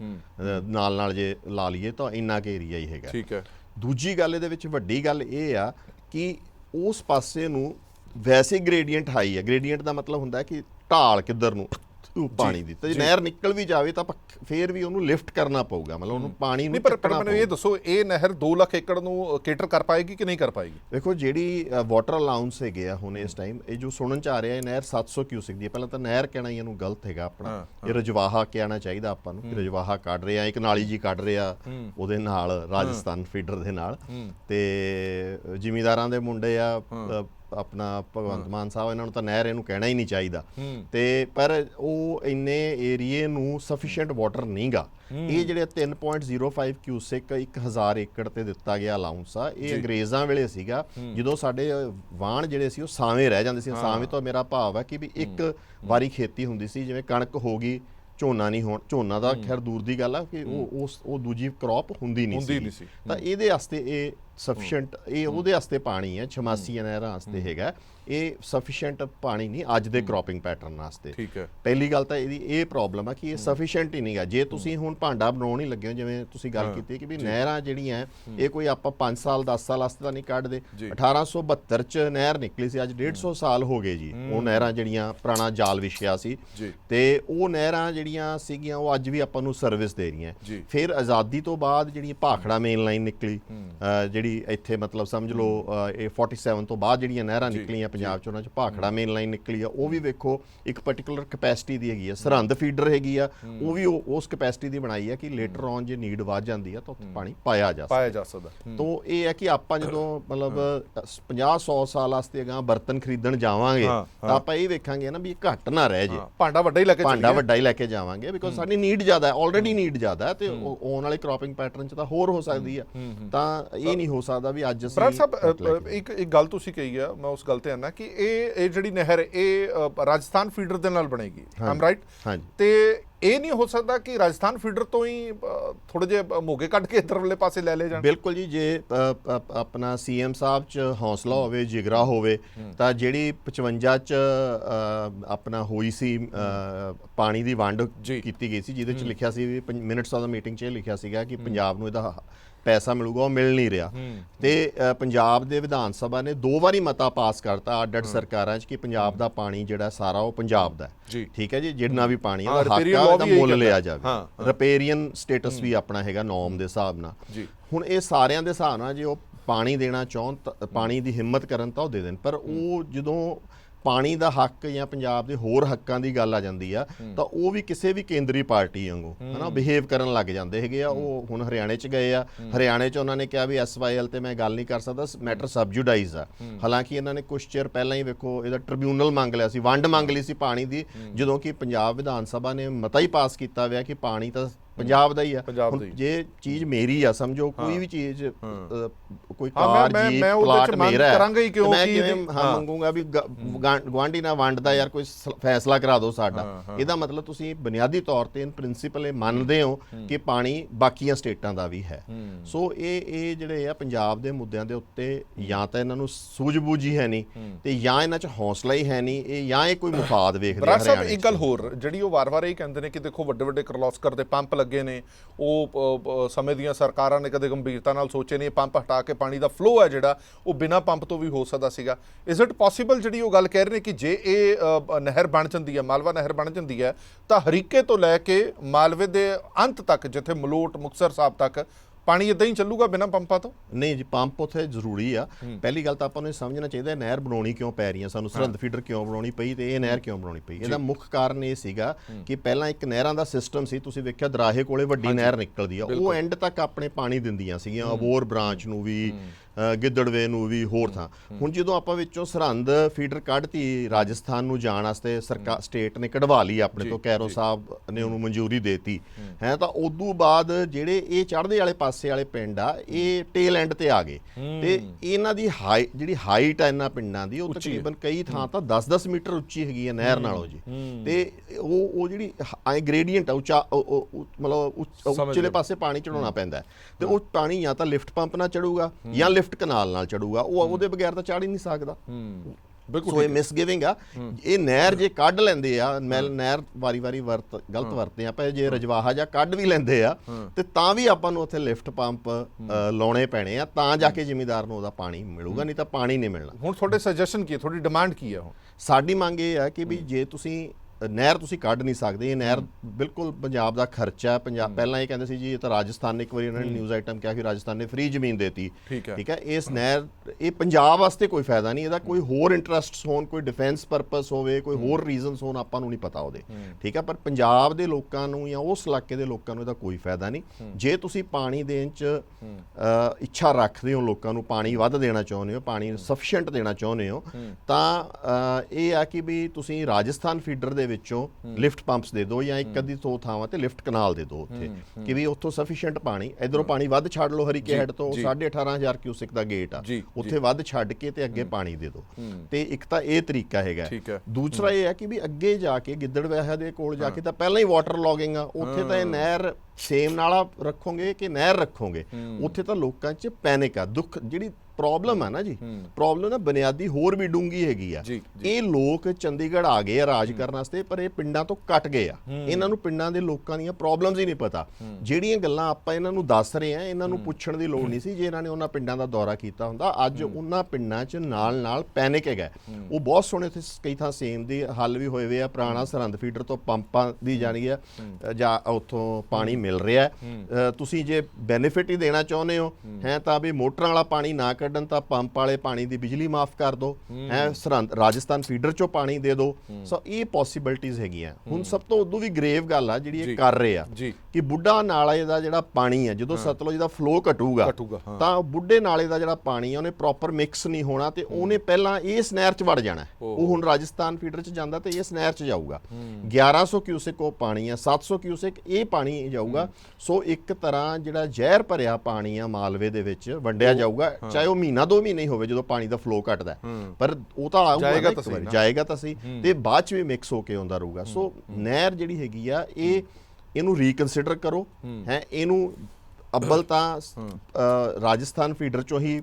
ਨਾਲ ਨਾਲ ਜੇ ਲਾ ਲਈਏ ਤਾਂ ਇੰਨਾ ਕੁ ਏਰੀਆ ਹੀ ਹੈਗਾ। ਠੀਕ ਹੈ। ਦੂਜੀ ਗੱਲ ਇਹਦੇ ਵਿੱਚ ਵੱਡੀ ਗੱਲ ਇਹ ਆ ਕਿ ਉਸ ਪਾਸੇ ਨੂੰ ਵੈਸੇ ਗ੍ਰੇਡੀਐਂਟ ਹਾਈ ਹੈ। ਗ੍ਰੇਡੀਐਂਟ ਦਾ ਮਤਲਬ ਹੁੰਦਾ ਕਿ ਢਾਲ ਕਿੱਧਰ ਨੂੰ। ਪਾਣੀ ਦੀ ਤੇ ਜੇ। ਨਹਿਰ ਨਿਕਲ ਵੀ ਜਾਵੇ ਤਾਂ ਫੇਰ ਵੀ ਉਹਨੂੰ ਲਿਫਟ ਕਰਨਾ ਪਊਗਾ। ਮਤਲਬ ਉਹਨੂੰ ਪਾਣੀ ਨੂੰ ਪਰ ਮੈਨੂੰ ਇਹ ਦੱਸੋ ਇਹ ਨਹਿਰ 2 ਲੱਖ ਏਕੜ ਨੂੰ ਕੇਟਰ ਕਰ ਪਾਏਗੀ ਕਿ ਨਹੀਂ ਕਰ ਪਾਏਗੀ? ਦੇਖੋ ਜਿਹੜੀ ਵਾਟਰ ਅਲਾਉਂਸ ਹੈਗੇ ਆ ਹੁਣ ਇਸ ਟਾਈਮ ਇਹ ਜੋ ਸੁਣਨ ਚ ਆ ਰਿਹਾ ਹੈ ਨਹਿਰ 700 ਕਿਊਸਿਕ ਦੀ ਹੈ। ਪਹਿਲਾਂ ਤਾਂ ਨਹਿਰ ਕਹਿਣਾ ਇਹਨੂੰ ਗਲਤ ਹੈਗਾ ਆਪਣਾ। ਇਹ ਰਜਵਾਹਾ ਕਹਿਣਾ ਚਾਹੀਦਾ ਆਪਾਂ ਨੂੰ ਕਿ ਰਜਵਾਹਾ ਕੱਢ ਰਿਹਾ ਇੱਕ ਨਾਲੀ ਜੀ ਕੱਢ ਰਿਹਾ ਉਹਦੇ ਨਾਲ ਰਾਜਸਥਾਨ ਫੀਡਰ ਦੇ ਨਾਲ। ਤੇ ਜ਼ਿਮੀਦਾਰਾਂ ਦੇ ਮੁੰਡੇ ਆ ਆਪਣਾ ਭਗਵੰਤ ਮਾਨ ਸਾਹਿਬ ਇਹਨਾਂ ਨੂੰ ਤਾਂ ਨਹਿਰ ਇਹਨੂੰ ਕਹਿਣਾ ਹੀ ਨਹੀਂ ਚਾਹੀਦਾ। ਤੇ ਪਰ ਉਹ ਇੰਨੇ ਏਰੀਏ ਨੂੰ ਸਫੀਸ਼ੀਐਂਟ ਵਾਟਰ ਨਹੀਂਗਾ। ਇਹ ਜਿਹੜੇ 3.05 ਕਿਊਸਿਕ 1000 ਏਕੜ ਤੇ ਦਿੱਤਾ ਗਿਆ ਅਲਾਉਂਸ ਆ ਇਹ ਅੰਗਰੇਜ਼ਾਂ ਵੇਲੇ ਸੀਗਾ। ਜਦੋਂ ਸਾਡੇ ਵਾਣ ਜਿਹੜੇ ਸੀ ਉਹ ਸਾਵੇਂ ਰਹਿ ਜਾਂਦੇ ਸੀ। ਸਾਵੇਂ ਤੋਂ ਮੇਰਾ ਭਾਵ ਹੈ ਕਿ ਵੀ ਇੱਕ ਵਾਰੀ ਖੇਤੀ ਹੁੰਦੀ ਸੀ ਜਿਵੇਂ ਕਣਕ ਹੋ ਗਈ ਝੋਨਾ ਨਹੀਂ ਹੋਣ ਝੋਨਾ ਦਾ ਖੈਰ ਦੂਰ ਦੀ ਗੱਲ ਆ ਕਿ ਉਹ ਉਸ ਉਹ ਦੂਜੀ ਕ੍ਰੌਪ ਹੁੰਦੀ ਨਹੀਂ ਸੀ। ਤਾਂ ਇਹਦੇ ਵਾਸਤੇ ਇਹ ਸਫੀਸ਼ੀਐਂਟ ਇਹ ਉਹਦੇ ਵਾਸਤੇ ਪਾਣੀ ਹੈ 86 ਨਹਿਰਾਂ ਵਾਸਤੇ ਹੈਗਾ। ਇਹ ਸਫੀਸ਼ੀਐਂਟ ਪਾਣੀ ਨਹੀਂ ਅੱਜ ਦੇ ਕ੍ਰੌਪਿੰਗ ਪੈਟਰਨ ਵਾਸਤੇ। ਠੀਕ ਹੈ। ਪਹਿਲੀ ਗੱਲ ਤਾਂ ਇਹਦੀ ਇਹ ਪ੍ਰੋਬਲਮ ਆ ਕਿ ਇਹ ਸਫੀਸ਼ੀਐਂਟ ਹੀ ਨਹੀਂਗਾ। ਜੇ ਤੁਸੀਂ ਹੁਣ ਭਾਂਡਾ ਬਣਾਉਣ ਹੀ ਲੱਗੇ ਹੋ ਜਿਵੇਂ ਤੁਸੀਂ ਗੱਲ ਕੀਤੀ ਕਿ ਵੀ ਨਹਿਰਾਂ ਜਿਹੜੀਆਂ ਇਹ ਕੋਈ ਆਪਾਂ 5 ਸਾਲ 10 ਸਾਲ ਵਾਸਤੇ ਤਾਂ ਨਹੀਂ ਕੱਢਦੇ। 1872 ਚ ਨਹਿਰ ਨਿਕਲੀ ਸੀ ਅੱਜ 150 ਸਾਲ ਹੋ ਗਏ ਜੀ। ਉਹ ਨਹਿਰਾਂ ਜਿਹੜੀਆਂ ਪੁਰਾਣਾ ਜਾਲ ਵਿਛਿਆ ਸੀ। ਤੇ ਉਹ ਨਹਿਰਾਂ ਜਿਹੜੀਆਂ ਸੀਗੀਆਂ ਉਹ ਅੱਜ ਵੀ ਆਪਾਂ ਨੂੰ ਸਰਵਿਸ ਦੇ ਰਹੀਆਂ। ਫਿਰ ਆਜ਼ਾਦੀ ਤੋਂ ਬਾਅਦ ਜਿਹੜੀ ਭਾਖੜਾ ਮੇਨ ਲਾਈਨ ਨਿਕਲੀ ਅ, ਜਿਹੜੀ ਇੱਥੇ ਮਤਲਬ ਸਮਝ ਲਓ ਇਹ 47 ਤੋਂ ਬਾਅਦ ਜਿਹੜੀਆਂ ਨਹਿਰਾਂ ਨਿਕਲੀਆਂ ਪੰਜਾਬ ਚ ਉਹਨਾਂ ਚ ਭਾਖੜਾ ਮੇਨ ਲਾਈਨ ਨਿਕਲੀ ਆ ਉਹ ਵੀ ਵੇਖੋ ਇੱਕ ਪਾਰਟਿਕੂਲਰ ਕਪੈਸਿਟੀ ਦੀ ਹੈਗੀ ਆ ਸਰਹੰਦ ਫੀਡਰ ਹੈਗੀ ਆ ਉਹ ਵੀ ਉਸ ਕਪੈਸਿਟੀ ਦੀ ਬਣਾਈ ਆ ਕਿ ਲੇਟਰ ਔਨ ਜੇ ਨੀਡ ਵੱਧ ਜਾਂਦੀ ਆ ਤਾਂ ਉੱਥੇ ਪਾਣੀ ਪਾਇਆ ਜਾ ਸਕਦਾ ਪਾਇਆ ਜਾ ਸਕਦਾ ਤੋ ਇਹ ਹੈ ਕਿ ਆਪਾਂ ਜਦੋਂ ਮਤਲਬ 50 100 ਸਾਲ ਵਾਸਤੇ ਅਗਾਂਹ ਬਰਤਨ ਖਰੀਦਣ ਜਾਵਾਂਗੇ ਤਾਂ ਆਪਾਂ ਇਹ ਵੇਖਾਂਗੇ ਨਾ ਵੀ ਘੱਟ ਨਾ ਰਹਿ ਜੇ। ਭਾਂਡਾ ਵੱਡਾ ਹੀ ਲੈ ਕੇ ਭਾਂਡਾ। ਵੱਡਾ ਹੀ ਲੈ ਕੇ ਜਾਵਾਂਗੇ ਬਿਕੋਜ਼ ਸਾਡੀ ਨੀਡ ਜ਼ਿਆਦਾ ਹੈ ਆਲਰੇਡੀ ਨੀਡ ਜ਼ਿਆਦਾ ਹੈ ਤੇ ਆਉਣ ਵਾਲੇ ਕ੍ਰੌਪਿੰਗ ਪੈਟਰਨ ਚ ਤਾਂ ਹੋਰ ਹੋ ਸਕਦੀ ਆ। ਤਾਂ ਇਹ ਨਹੀਂ ਹੋ ਸਕਦਾ ਵੀ ਅੱਜ ਅਸੀਂ ਬਰਾੜ ਸਾਹਿਬ ਇੱਕ ਇੱਕ ਗੱਲ ਤੁਸੀਂ ਕਹੀ ਆ ਮੈਂ ਉਸ ਗੱਲ ਤੇ ਆਨਾ ਕਿ ਇਹ ਇਹ ਜਿਹੜੀ ਨਹਿਰ ਇਹ ਰਾਜਸਥਾਨ ਫੀਡਰ ਦੇ ਨਾਲ ਬਣੇਗੀ ਆਮ ਰਾਈਟ ਹਾਂਜੀ। ਤੇ ਇਹ ਨਹੀਂ ਹੋ ਸਕਦਾ ਕਿ ਰਾਜਸਥਾਨ ਫੀਡਰ ਤੋਂ ਹੀ ਥੋੜੇ ਜਿਹੇ ਮੋਗੇ ਕੱਢ ਕੇ ਇੱਧਰ ਵਾਲੇ ਪਾਸੇ ਲੈ ਲੈ ਜਾਣ। ਬਿਲਕੁਲ ਜੀ ਜੇ ਆਪਣਾ ਸੀਐਮ ਸਾਹਿਬ ਚ ਹੌਸਲਾ ਹੋਵੇ ਜਿਗਰਾ ਹੋਵੇ ਤਾਂ ਜਿਹੜੀ 55 ਚ ਆਪਣਾ ਹੋਈ ਸੀ ਪਾਣੀ ਦੀ ਵੰਡ ਜੀ। ਕੀਤੀ ਗਈ ਸੀ ਜਿਹਦੇ ਚ ਲਿਖਿਆ ਸੀ ਵੀ ਮਿੰਟਸ ਆਫ ਦਾ ਮੀਟਿੰਗ ਚ ਲਿਖਿਆ ਸੀਗਾ ਕਿ ਪੰਜਾਬ ਨੂੰ ਇਹਦਾ ਪੈਸਾ ਮਿਲੂਗਾ ਉਹ ਮਿਲ ਨਹੀਂ ਰਿਹਾ। ਤੇ ਪੰਜਾਬ ਦੇ ਵਿਧਾਨ ਸਭਾ ਨੇ ਦੋ ਵਾਰੀ ਮਤਾ ਪਾਸ ਕਰਤਾ ਅੱਡ ਅੱਡ ਸਰਕਾਰਾਂ ਚ ਕਿ ਪੰਜਾਬ ਦਾ ਪਾਣੀ ਜਿਹੜਾ ਸਾਰਾ ਉਹ ਪੰਜਾਬ ਦਾ ਹੈ। ਜੀ। ਠੀਕ ਹੈ ਜੀ ਜਿੰਨਾ ਵੀ ਪਾਣੀ ਹਾਂ, ਹੈ ਹੱਕ ਇਹੀ ਮੁੱਲ। ਲਿਆ ਜਾਵੇ। ਰਿਪੇਰੀਅਨ ਸਟੇਟਸ ਵੀ ਆਪਣਾ ਹੈਗਾ ਨੋਮ ਦੇ ਹਿਸਾਬ ਨਾਲ। ਜੀ। ਹੁਣ ਇਹ ਸਾਰਿਆਂ ਦੇ ਹਿਸਾਬ ਨਾਲ ਜੇ ਉਹ ਪਾਣੀ ਦੇਣਾ ਚਾਹਣ ਤਾਂ ਪਾਣੀ ਦੀ ਹਿੰਮਤ ਕਰਨ ਤਾਂ ਉਹ ਦੇ ਦੇਣ। ਪਰ ਉਹ ਜਦੋਂ ਪਾਣੀ ਦਾ ਹੱਕ ਜਾਂ ਪੰਜਾਬ ਦੇ ਹੋਰ ਹੱਕਾਂ ਦੀ ਗੱਲ ਆ ਜਾਂਦੀ ਆ ਤਾਂ ਉਹ ਵੀ ਕਿਸੇ ਵੀ ਕੇਂਦਰੀ ਪਾਰਟੀ ਵਾਂਗੂ ਹਨਾ ਬਿਹੇਵ ਕਰਨ ਲੱਗ ਜਾਂਦੇ ਹੈਗੇ ਆ। ਉਹ ਹੁਣ ਹਰਿਆਣੇ ਚ ਗਏ ਆ। ਹਰਿਆਣੇ ਚ ਉਹਨਾਂ ਨੇ ਕਿਹਾ ਵੀ ਐਸਵਾਈਐਲ ਤੇ ਮੈਂ ਗੱਲ ਨਹੀਂ ਕਰ ਸਕਦਾ ਮੈਟਰ ਸਬਜੂਡਾਈਜ਼ ਆ। ਹਾਲਾਂਕਿ ਇਹਨਾਂ ਨੇ ਕੁਝ ਚਿਰ ਪਹਿਲਾਂ ਹੀ ਵੇਖੋ ਇਹਦਾ ਟ੍ਰਿਬਿਊਨਲ ਮੰਗ ਲਿਆ ਸੀ ਵੰਡ ਮੰਗ ਲਈ ਸੀ ਪਾਣੀ ਦੀ ਜਦੋਂ ਕਿ ਪੰਜਾਬ ਵਿਧਾਨ ਸਭਾ ਨੇ ਮਤਾ ਹੀ ਪਾਸ ਕੀਤਾ ਹੋਇਆ ਕਿ ਪਾਣੀ ਤਾਂ ਪੰਜਾਬ ਦਾ ਹੀ ਆ। ਪੰਜਾਬ ਹੁਣ ਦਾ ਹੀ। ਜੇ ਚੀਜ਼ ਮੇਰੀ ਆ ਸਮਝੋ ਕੋਈ ਵੀ ਚੀਜ਼ ਅ, ਕੋਈ ਹਾਂ, ਮੈਂ- ਕਾਰ ਮੈਂ- ਜੀ ਮੈਂ ਉਹਦੇ ਚ ਪਲਾਟ ਮੰਗ ਮੇਰਾ ਹੈ, ਕਰਾਂਗਾ ਹੀ ਤੇ ਮੈਂ ਕਿ ਕਿਵੇਂ ਇਹਦੀ- ਹਾਂ ਹਾਂ। ਮੰਗੂਗਾ ਵੀ ਗਵਾਂਢੀ ਨਾਲ ਵੰਡਦਾ ਯਾਰ ਕੋਈ ਸ- ਫੈਸਲਾ ਕਰਾ ਦਿਓ ਸਾਡਾ। ਇਹਦਾ ਮਤਲਬ ਤੁਸੀਂ ਬੁਨਿਆਦੀ ਤੌਰ ਤੇ ਇਨ ਪ੍ਰਿੰਸੀਪਲ ਇਹ ਮੰਨਦੇ ਹੋ ਕਿ ਪਾਣੀ ਬਾਕੀਆਂ ਸਟੇਟਾਂ ਦਾ ਵੀ ਹੈ। ਸੋ ਇਹ ਇਹ ਜਿਹੜੇ ਆ ਪੰਜਾਬ ਦੇ ਮੁੱਦਿਆਂ ਦੇ ਉੱਤੇ ਜਾਂ ਤਾਂ ਇਹਨਾਂ ਨੂੰ ਸੂਝ-ਬੂਝ ਹੀ ਹੈ ਨਹੀਂ ਤੇ ਜਾਂ ਇਹਨਾਂ 'ਚ ਹੌਸਲਾ ਹੀ ਹੈ ਨਹੀਂ ਇਹ ਜਾਂ ਇਹ ਕੋਈ ਮੁਫਾਦ ਵੇਖਦੇ ਆ ਬਰਾੜ ਸਾਹਿਬ ਹਰਿਆਣੇ ਇੱਕ। ਗੱਲ ਹੋਰ ਜਿਹੜੀ ਉਹ ਵਾਰ-ਵਾਰ ਇਹ ਕਹਿੰਦੇ ਨੇ ਕਿ ਦੇਖੋ ਵੱਡੇ ਵੱਡੇ ਕਰਲੋਸਕਰ ਦੇ ਪੰਪ ਲੱਗੇ ਨੇ। ਉਹ ਸਮੇਂ ਦੀਆਂ ਸਰਕਾਰਾਂ ਨੇ ਕਦੇ ਗੰਭੀਰਤਾ ਨਾਲ ਸੋਚੇ ਨਹੀਂ। ਪੰਪ ਹਟਾ ਕੇ ਪਾਣੀ ਦਾ ਫਲੋ ਹੈ ਜਿਹੜਾ, ਉਹ ਬਿਨਾਂ ਪੰਪ ਤੋਂ ਵੀ ਹੋ ਸਕਦਾ ਸੀਗਾ। ਇਜ਼ ਇਟ ਪੋਸੀਬਲ ਜਿਹੜੀ ਉਹ ਗੱਲ ਕਹਿ ਰਹੇ ਨੇ ਕਿ ਜੇ ਇਹ ਨਹਿਰ ਬਣ ਜਾਂਦੀ ਹੈ, ਮਾਲਵਾ ਨਹਿਰ ਬਣ ਜਾਂਦੀ ਹੈ, ਤਾਂ ਹਰੀਕੇ ਤੋਂ ਲੈ ਕੇ ਮਾਲਵੇ ਦੇ ਅੰਤ ਤੱਕ, ਜਿੱਥੇ ਮਲੋਟ ਮੁਕਸਰ ਸਾਹਿਬ ਤੱਕ ਪਾਣੀ ਇਦਾਂ ਹੀ ਚੱਲੂਗਾ ਬਿਨਾਂ ਪੰਪਾਂ ਤੋਂ? ਨਹੀਂ ਜੀ ਪੰਪ ਉੱਥੇ ਜ਼ਰੂਰੀ ਆ। ਪਹਿਲੀ ਗੱਲ ਤਾਂ ਆਪਾਂ ਨੂੰ ਸਮਝਣਾ ਚਾਹੀਦਾ ਨਹਿਰ ਬਣਾਉਣੀ ਕਿਉਂ ਪੈ ਰਹੀ ਆ? ਸਾਨੂੰ ਸਰਹੰਦ ਫੀਡਰ ਕਿਉਂ ਬਣਾਉਣੀ ਪਈ ਤੇ ਇਹ ਨਹਿਰ ਕਿਉਂ ਬਣਾਉਣੀ ਪਈ? ਇਹਦਾ ਮੁੱਖ ਕਾਰਨ ਇਹ ਸੀਗਾ ਕਿ ਪਹਿਲਾਂ ਇੱਕ ਨਹਿਰਾਂ ਦਾ ਸਿਸਟਮ ਸੀ ਤੁਸੀਂ ਵੇਖਿਆ ਦਰਾਹੇ ਕੋਲੇ ਵੱਡੀ ਨਹਿਰ ਨਿਕਲਦੀ ਆ। ਉਹ ਐਂਡ ਤੱਕ ਆਪਣੇ ਪਾਣੀ ਦਿੰਦੀਆਂ ਸੀਗੀਆਂ ਅਬੋਰ ਬ੍ਰਾਂਚ ਨੂੰ ਵੀ ਗਿੱਦੜਵੇ ਨੂੰ ਵੀ ਹੋਰ ਥਾਂ। ਹੁਣ ਜਦੋਂ ਆਪਾਂ ਵਿੱਚੋਂ ਸਰਹੰਦ ਫੀਡਰ ਕੱਢਤੀ ਰਾਜਸਥਾਨ ਨੂੰ ਜਾਣ ਵਾਸਤੇ ਸਰਕਾਰ ਸਟੇਟ ਨੇ ਕਢਵਾ ਲਈ ਆਪਣੇ ਤੋਂ ਕੈਰੋ ਸਾਹਿਬ ਨੇ ਉਹਨੂੰ ਮਨਜ਼ੂਰੀ ਦੇਤੀ। ਹੈ। ਤਾਂ ਉਦੋਂ ਬਾਅਦ ਜਿਹੜੇ ਇਹ ਚੜ੍ਹਦੇ ਵਾਲੇ ਪਾਸੇ ਵਾਲੇ ਪਿੰਡ ਆ ਇਹ ਟੇਲ ਐਂਡ ਤੇ ਆ ਗਏ। ਤੇ ਇਹਨਾਂ ਦੀ ਹਾਈ ਜਿਹੜੀ ਹਾਈਟ ਆ ਇਹਨਾਂ ਪਿੰਡਾਂ ਦੀ ਉਹ ਤਕਰੀਬਨ ਕਈ ਥਾਂ ਤਾਂ 10-10 ਮੀਟਰ ਉੱਚੀ ਹੈਗੀ ਹੈ ਨਹਿਰ ਨਾਲੋਂ ਜੀ। ਤੇ ਉਹ ਉਹ ਜਿਹੜੀ ਐ ਗ੍ਰੇਡੀਅੰਟ ਆ ਉੱਚਾ ਮਤਲਬ ਉੱਚਲੇ। ਪਾਸੇ ਪਾਣੀ ਚੜਾਉਣਾ ਪੈਂਦਾ। ਤੇ ਉਹ ਪਾਣੀ ਜਾਂ ਤਾਂ ਲਿਫਟ ਪੰਪ ਨਾਲ ਚੜੂਗਾ ਜਾਂ ਲਿਫਟ ਕਨਾਲ ਨਾਲ ਚੜੂਗਾ ਉਹ ਉਹਦੇ ਬਗੈਰ ਤਾਂ ਚੜ ਹੀ ਨਹੀਂ ਸਕਦਾ। ਬਿਲਕੁਲ ਸੋ ਇਹ ਮਿਸਗਿਵਿੰਗ ਆ। ਇਹ ਨਹਿਰ ਜੇ ਕੱਢ ਲੈਂਦੇ ਆ ਮੈਂ ਨਹਿਰ ਵਾਰੀ-ਵਾਰੀ ਵਰਤ ਗਲਤ ਵਰਤੇ ਆ ਪਰ ਜੇ ਰਜਵਾਹਾ ਜਾਂ ਕੱਢ ਵੀ ਲੈਂਦੇ ਆ ਤੇ ਤਾਂ ਵੀ ਆਪਾਂ ਨੂੰ ਉੱਥੇ ਲਿਫਟ ਪੰਪ ਲਾਉਣੇ ਪੈਣੇ ਆ ਤਾਂ ਜਾ ਕੇ ਜ਼ਿਮੀਦਾਰ ਨੂੰ ਉਹਦਾ ਪਾਣੀ ਮਿਲੂਗਾ ਨਹੀਂ ਤਾਂ ਪਾਣੀ ਨਹੀਂ ਮਿਲਣਾ। ਹੁਣ ਤੁਹਾਡੇ ਸੁਜੈਸ਼ਨ ਕੀ ਹੈ? ਤੁਹਾਡੀ ਡਿਮਾਂਡ ਕੀ ਹੈ ਹੁਣ? ਸਾਡੀ ਮੰਗ ਇਹ ਹੈ ਕਿ ਵੀ ਜੇ ਤੁਸੀਂ ਨਹਿਰ ਤੁਸੀਂ ਕੱਢ ਨਹੀਂ ਸਕਦੇ ਇਹ ਨਹਿਰ ਬਿਲਕੁਲ ਪੰਜਾਬ ਦਾ ਖਰਚਾ ਹੈ। ਪੰਜਾਬ ਪਹਿਲਾਂ ਇਹ ਕਹਿੰਦੇ ਸੀ ਜੀ ਇਹ ਤਾਂ ਰਾਜਸਥਾਨ ਨੇ ਇੱਕ ਵਾਰੀ ਉਹਨਾਂ ਨੇ ਨਿਊਜ਼ ਆਈਟਮ ਕਿਹਾ ਕਿ ਰਾਜਸਥਾਨ ਨੇ ਫ੍ਰੀ ਜ਼ਮੀਨ ਦੇਤੀ। ਠੀਕ ਹੈ। ਠੀਕ ਹੈ ਇਸ ਨਹਿਰ ਇਹ ਪੰਜਾਬ ਵਾਸਤੇ ਕੋਈ ਫਾਇਦਾ ਨਹੀਂ ਇਹਦਾ ਕੋਈ ਹੋਰ ਇੰਟਰਸਟਸ ਹੋਣ ਕੋਈ ਡਿਫੈਂਸ ਪਰਪਸ ਹੋਵੇ ਕੋਈ ਹੋਰ ਰੀਜ਼ਨਸ ਹੋਣ ਆਪਾਂ ਨੂੰ ਨਹੀਂ ਪਤਾ ਉਹਦੇ। ਠੀਕ ਹੈ ਪਰ ਪੰਜਾਬ ਦੇ ਲੋਕਾਂ ਨੂੰ ਜਾਂ ਉਸ ਇਲਾਕੇ ਦੇ ਲੋਕਾਂ ਨੂੰ ਇਹਦਾ ਕੋਈ ਫਾਇਦਾ ਨਹੀਂ। ਜੇ ਤੁਸੀਂ ਪਾਣੀ ਦੇਣ ਚ ਇੱਛਾ ਰੱਖਦੇ ਹੋ ਲੋਕਾਂ ਨੂੰ ਪਾਣੀ ਵੱਧ ਦੇਣਾ ਚਾਹੁੰਦੇ ਹੋ ਪਾਣੀ ਸਫੀਸ਼ੀਐਂਟ ਦੇਣਾ ਚਾਹੁੰਦੇ ਹੋ ਤਾਂ ਇਹ ਆ ਕਿ ਵੀ ਤੁਸੀਂ ਰਾਜਸਥਾਨ ਫੀਡਰ ਦੇ ਵਿੱਚੋਂ ਲਿਫਟ ਪੰਪਸ ਦੇ ਦਿਓ ਜਾਂ ਇੱਕ ਅੱਧੀ ਦੋ ਥਾਵਾਂ ਤੇ ਲਿਫਟ ਕਨਾਲ ਦੇ ਦਿਓ ਉੱਥੇ ਕਿ ਵੀ ਉੱਥੋਂ ਸਫੀਸ਼ੀਐਂਟ ਪਾਣੀ ਇਧਰੋਂ ਪਾਣੀ ਵੱਧ ਛੱਡ ਲਓ ਹਰੀਕੇ ਹੈਡ ਤੋਂ 18500 ਕਿਊਸਿਕ ਦਾ ਗੇਟ ਆ। ਉੱਥੇ ਵੱਧ ਛੱਡ ਕੇ ਤੇ ਅੱਗੇ ਪਾਣੀ ਦੇ ਦਿਓ ਤੇ ਇੱਕ ਤਾਂ ਇਹ ਤਰੀਕਾ ਹੈਗਾ। ਦੂਸਰਾ ਇਹ ਹੈ ਕਿ ਵੀ ਅੱਗੇ ਜਾ ਕੇ ਗਿੱਦੜ ਵਿਆਹ ਦੇ ਕੋਲ ਜਾ ਕੇ ਤਾਂ ਪਹਿਲਾਂ ਹੀ ਵਾਟਰ ਲੌਗਿੰਗ ਆ। ਉੱਥੇ ਤਾਂ ਇਹ ਨਹਿਰ ਸੇਮ ਨਾਲਾ ਰੱਖੋਗੇ ਕਿ ਨਹਿਰ ਰੱਖੋਗੇ? ਉੱਥੇ ਤਾਂ ਲੋਕਾਂ 'ਚ ਪੈਨਿਕ ਆ। ਦੁੱਖ ਜਿਹੜੀ ਪ੍ਰੋਬਲਮ ਆ ਨਾ ਜੀ ਪ੍ਰੋਬਲਮ ਨਾ ਬੁਨਿਆਦੀ ਹੋਰ ਵੀ ਡੂੰਗੀ ਹੈਗੀ ਆ। ਇਹ ਲੋਕ ਚੰਡੀਗੜ੍ਹ ਆ ਗਏ ਆ ਰਾਜ ਕਰਨ ਵਾਸਤੇ ਪਰ ਇਹ ਪਿੰਡਾਂ ਤੋਂ ਕੱਟ ਗਏ ਆ। ਇਹਨਾਂ ਨੂੰ ਪਿੰਡਾਂ ਦੇ ਲੋਕਾਂ ਦੀਆਂ ਪ੍ਰੋਬਲਮਸ ਹੀ ਨਹੀਂ ਪਤਾ। ਜਿਹੜੀਆਂ ਗੱਲਾਂ ਆਪਾਂ ਇਹਨਾਂ ਨੂੰ ਦੱਸ ਰਹੇ ਆ ਇਹਨਾਂ ਨੂੰ ਪੁੱਛਣ ਦੀ ਲੋੜ ਨਹੀਂ ਸੀ ਜੇ ਇਹਨਾਂ ਨੇ ਉਹਨਾਂ ਪਿੰਡਾਂ ਦਾ ਦੌਰਾ ਕੀਤਾ ਹੁੰਦਾ। ਅੱਜ ਉਹਨਾਂ ਪਿੰਡਾਂ 'ਚ ਨਾਲ ਨਾਲ ਪੈਨਿਕ ਹੈਗਾ ਉਹ ਬਹੁਤ ਸੋਹਣੇ ਉੱਥੇ ਕਈ ਥਾਂ ਸੇਮ ਦੇ ਹੱਲ ਵੀ ਹੋਏ ਵੇ ਆ। ਪੁਰਾਣਾ ਸਰਹੰਦ ਫੀਡਰ ਤੋਂ ਪੰਪਾਂ ਦੀ ਜਾਣੀ ਆ। ਜਾਂ ਉੱਥੋਂ ਪਾਣੀ ਮਿਲ ਰਿਹਾ ਹੈ। ਤੁਸੀਂ ਜੇ ਬੈਨੀਫਿਟ ਹੀ ਦੇਣਾ ਚਾਹੁੰਦੇ ਹੋ ਹੈ। ਤਾਂ ਵੀ ਮੋਟਰਾਂ ਵਾਲਾ ਪਾਣੀ ਨਾ ਕੱਢਣ ਤਾਂ ਪੰਪ ਵਾਲੇ ਪਾਣੀ ਦੀ ਬਿਜਲੀ ਮਾਫ ਕਰ ਦਿਓ ਹੈ। ਸਰਹੰਦ ਰਾਜਸਥਾਨ ਫੀਡਰ ਚੋਂ ਪਾਣੀ ਦੇ ਦਿਓ ਸੋ ਇਹ ਪੋਸਿਬਿਲਟੀਆਂ ਹੈਗੀਆਂ। ਹੁਣ ਸਭ ਤੋਂ ਉਦੋਂ ਵੀ ਗ੍ਰੇਵ ਗੱਲ ਆ ਜਿਹੜੀ ਇਹ ਕਰ ਰਹੇ ਆ। ਕਿ ਬੁੱਢਾ ਨਾਲੇ ਦਾ ਜਿਹੜਾ ਪਾਣੀ ਹੈ ਜਦੋਂ ਸਤਲੁਜ ਦਾ ਫਲੋ ਘਟੂਗਾ। ਤਾਂ ਬੁੱਢੇ ਨਾਲੇ ਦਾ ਜਿਹੜਾ ਪਾਣੀ ਹੈ ਉਹਨੇ ਪ੍ਰੋਪਰ ਮਿਕਸ ਨਹੀਂ ਹੋਣਾ ਤੇ ਉਹਨੇ ਪਹਿਲਾਂ ਇਸ ਨਹਿਰ 'ਚ ਵੜ ਜਾਣਾ। ਉਹ ਹੁਣ ਰਾਜਸਥਾਨ ਫੀਡਰ 'ਚ ਜਾਂਦਾ ਤੇ ਇਸ ਨਹਿਰ 'ਚ ਜਾਊਗਾ। 1100 ਕਿਊਸਿਕ ਉਹ ਪਾਣੀ ਆ 700 ਕਿਊਸਿਕ ਇਹ ਪਾਣੀ ਜਾਊਗਾ। ਸੋ ਇੱਕ ਤਰ੍ਹਾਂ ਜਿਹੜਾ ਜ਼ਹਿਰ ਭਰਿਆ ਪਾਣੀ ਆ ਮਾਲਵੇ ਦੇ ਵਿੱਚ ਵੰਡਿਆ ਜਾਊਗਾ। ਚਾਹੇ ਉਹ ਮਹੀਨਾ ਦੋ ਮਹੀਨੇ ਹੀ ਹੋਵੇ ਜਦੋਂ ਪਾਣੀ ਦਾ ਫਲੋ ਘਟਦਾ। ਪਰ ਉਹ ਤਾਂ ਆਊਗਾ ਜਾਏਗਾ ਇੱਕ ਤਾਂ ਸਹੀ ਵਾਰੀ, ਨਾ। ਜਾਏਗਾ ਤਾਂ ਸਹੀ। ਤੇ ਬਾਅਦ ਚ ਵੀ ਮਿਕਸ ਹੋ ਕੇ ਆਉਂਦਾ ਰਹੂਗਾ। ਸੋ ਨਹਿਰ ਜਿਹੜੀ ਹੈਗੀ ਆ ਇਹ ਇਹਨੂੰ ਰੀਕਨਸੀਡਰ ਕਰੋ। ਹੈ। ਇਹਨੂੰ ਅੱਬਲ ਤਾਂ ਰਾਜਸਥਾਨ ਫੀਡਰ ਚੋਂ ਹੀ